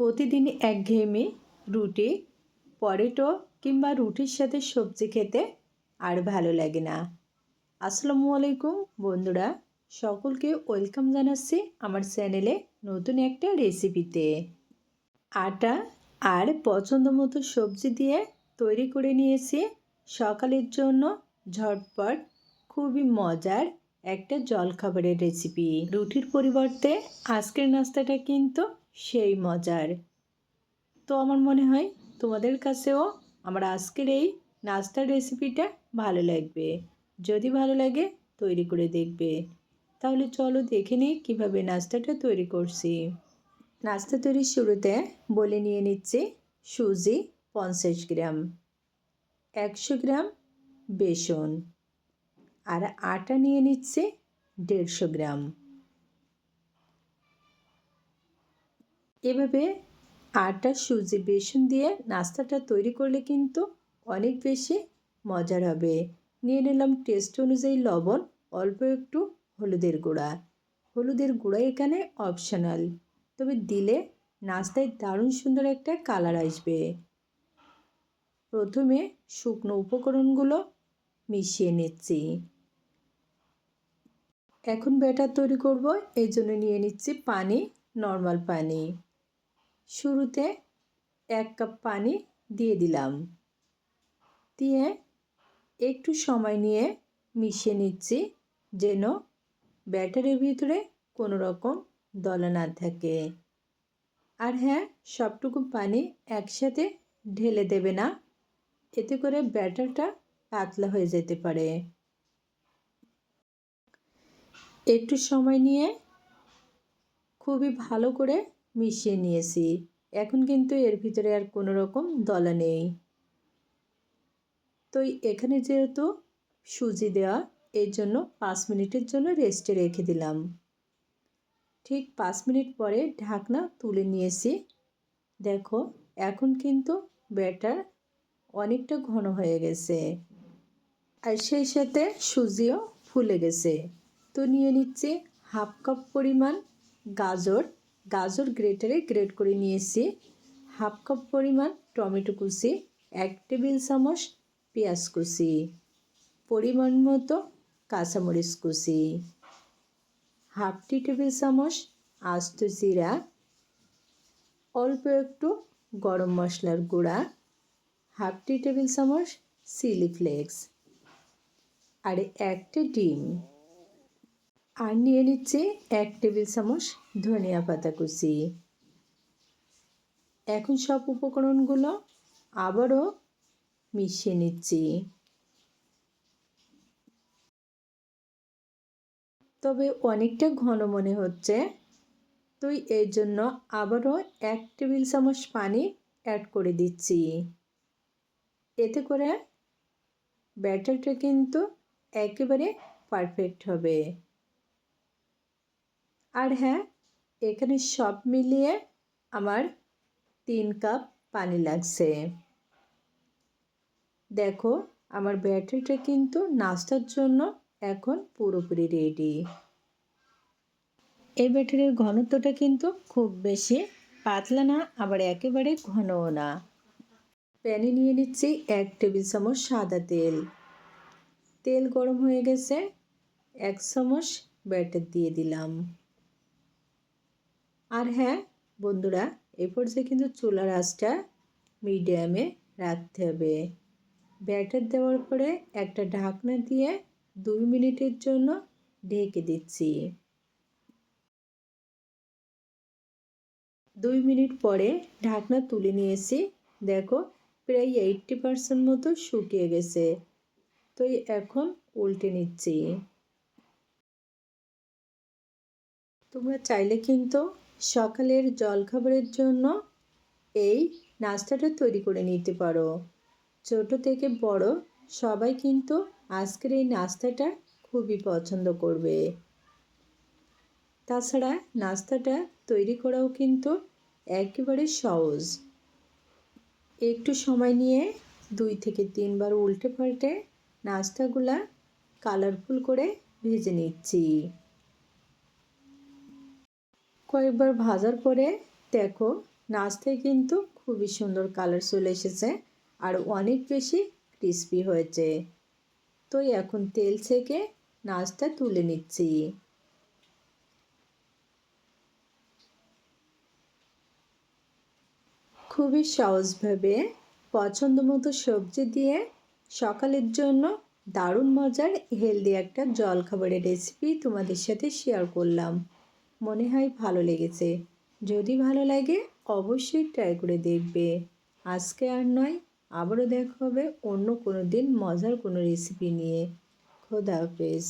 প্রতিদিন একঘেয়েমি রুটি, পরেটো কিংবা রুটির সাথে সবজি খেতে আর ভালো লাগে না। আসসালামু আলাইকুম বন্ধুরা, সকলকে ওয়েলকাম জানাচ্ছি আমার চ্যানেলে নতুন একটা রেসিপিতে। আটা আর পছন্দ মতো সবজি দিয়ে তৈরি করে নিয়েছি। সকালের জন্য ঝটপট, খুবই মজার একটা জলখাবারের রেসিপি। রুটির পরিবর্তে আজকের নাস্তাটা কিন্তু সেই মজার। তো আমার মনে হয় তোমাদের কাছেও আমার আজকের এই নাস্তার রেসিপিটা ভালো লাগবে। যদি ভালো লাগে তৈরি করে দেখবে। তাহলে চলো দেখে নিই কীভাবে নাস্তাটা তৈরি করছি। নাস্তা তৈরির শুরুতে বলে নিয়ে নিচ্ছি সুজি পঞ্চাশ গ্রাম, একশো গ্রাম বেসন, আর আটা নিয়ে নিচ্ছে দেড়শো গ্রাম। এভাবে আটা সুজি বেসন দিয়ে নাস্তাটা তৈরি করলে কিন্তু অনেক বেশি মজার হবে। নিয়ে নিলাম টেস্ট অনুযায়ী লবণ, অল্প একটু হলুদের গুঁড়া। হলুদের গুঁড়া এখানে অপশনাল তবে দিলে নাস্তায় দারুণ সুন্দর একটা কালার আসবে। প্রথমে শুকনো উপকরণগুলো মিশিয়ে নিচ্ছি। এখন ব্যাটার তৈরি করব এই জন্য নিয়ে নিচ্ছি পানি নর্মাল পানি। শুরুতে এক কাপ পানি দিয়ে দিলাম। দিয়ে একটু সময় নিয়ে মিশিয়ে নিচ্ছি যেন ব্যাটারের ভিতরে কোনো রকম দলা না থাকে। আর হ্যাঁ সবটুকু পানি একসাথে ঢেলে দেবে না, এতে করে ব্যাটারটা পাতলা হয়ে যেতে পারে। একটু সময় নিয়ে খুবই ভালো করে মিশিয়ে নিয়েছি। এখন কিন্তু এর ভিতরে আর কোনো রকম দলা নেই। তো এখানে যেহেতু সুজি দেওয়া, এর জন্য পাঁচ মিনিটের জন্য রেস্টে রেখে দিলাম। ঠিক পাঁচ মিনিট পরে ঢাকনা তুলে নিয়েছি। দেখো, এখন কিন্তু ব্যাটার অনেকটা ঘন হয়ে গেছে। আর সেই সাথে সুজিও ফুলে গেছে। তো নিয়ে নিচ্ছি হাফ কাপ পরিমাণ গাজর। গাজর গ্রেটারে গ্রেট করে নিয়েছি। হাফ কাপ পরিমাণ টমেটো কুচি, এক টেবিল চামচ পেঁয়াজ কুচি, পরিমাণ মতো কাঁচামরিচ কুচি, হাফ টি টেবিল চামচ আস্ত জিরা, অল্প একটু গরম মশলার গুঁড়া, হাফ টি টেবিল চামচ চিলি ফ্লেক্স, আর একটা ডিম। আর নিয়ে নিচ্ছে এক টেবিল চামচ ধনিয়া পাতা কুচি। এখন সব উপকরণগুলো আবারও মিশিয়ে নিচ্ছি। তবে অনেকটা ঘন মনে হচ্ছে, তো এর জন্য আবারও এক টেবিল চামচ পানি অ্যাড করে দিচ্ছি। এতে করে ব্যাটারটা কিন্তু একেবারে পারফেক্ট হবে। আর হ্যাঁ এখানে সব মিলিয়ে আমার তিন কাপ পানি লাগছে। দেখো, আমার ব্যাটারিটা কিন্তু নাস্তার জন্য এখন পুরোপুরি রেডি এই ব্যাটারির ঘনত্বটা কিন্তু খুব বেশি পাতলা না, আবার একেবারে ঘনও না। প্যানে নিয়ে নিচ্ছি এক টেবিল চামচ সাদা তেল। তেল গরম হয়ে গেছে, এক চামচ ব্যাটার দিয়ে দিলাম। আর হ্যাঁ বন্ধুরা, এ পর্যায়ে কিন্তু চুলার আঁচটা মিডিয়ামে রাখতে হবে। ব্যাটার দেওয়ার পরে একটা ঢাকনা দিয়ে দুই মিনিটের জন্য ঢেকে দিচ্ছি। দুই মিনিট পরে ঢাকনা তুলে নিয়েছি। দেখো, প্রায় এইটটি পারসেন্ট মতো শুকিয়ে গেছে। তো এখন উল্টে নিচ্ছি। তোমরা চাইলে কিন্তু সকালের জলখাবারের জন্য এই নাস্তাটা তৈরি করে নিতে পারো। ছোট থেকে বড় সবাই কিন্তু আজকের এই নাস্তাটা খুবই পছন্দ করবে। তাছাড়া নাস্তাটা তৈরি করাও কিন্তু একেবারে সহজ। একটু সময় নিয়ে দুই থেকে তিনবার উল্টে পাল্টে নাস্তাগুলা কালারফুল করে ভেজে নিচ্ছি। কয়েকবার ভাজার পরে দেখো, নাচতে কিন্তু খুবই সুন্দর কালার চলে এসেছে আর অনেক বেশি ক্রিস্পি হয়েছে। তো এখন তেল থেকে নাচটা তুলে নিচ্ছি। খুবই সহজভাবে পছন্দ মতো সবজি দিয়ে সকালের জন্য দারুণ মজার হেলদি একটা জলখাবারের রেসিপি তোমাদের সাথে শেয়ার করলাম। মনে হয় ভালো লেগেছে। যদি ভালো লাগে, অবশ্যই ট্রাই করে দেখবে। আজকে আর নয়, আবারও দেখা হবে অন্য কোনো দিন মজার কোনো রেসিপি নিয়ে। খোদা হাফেজ।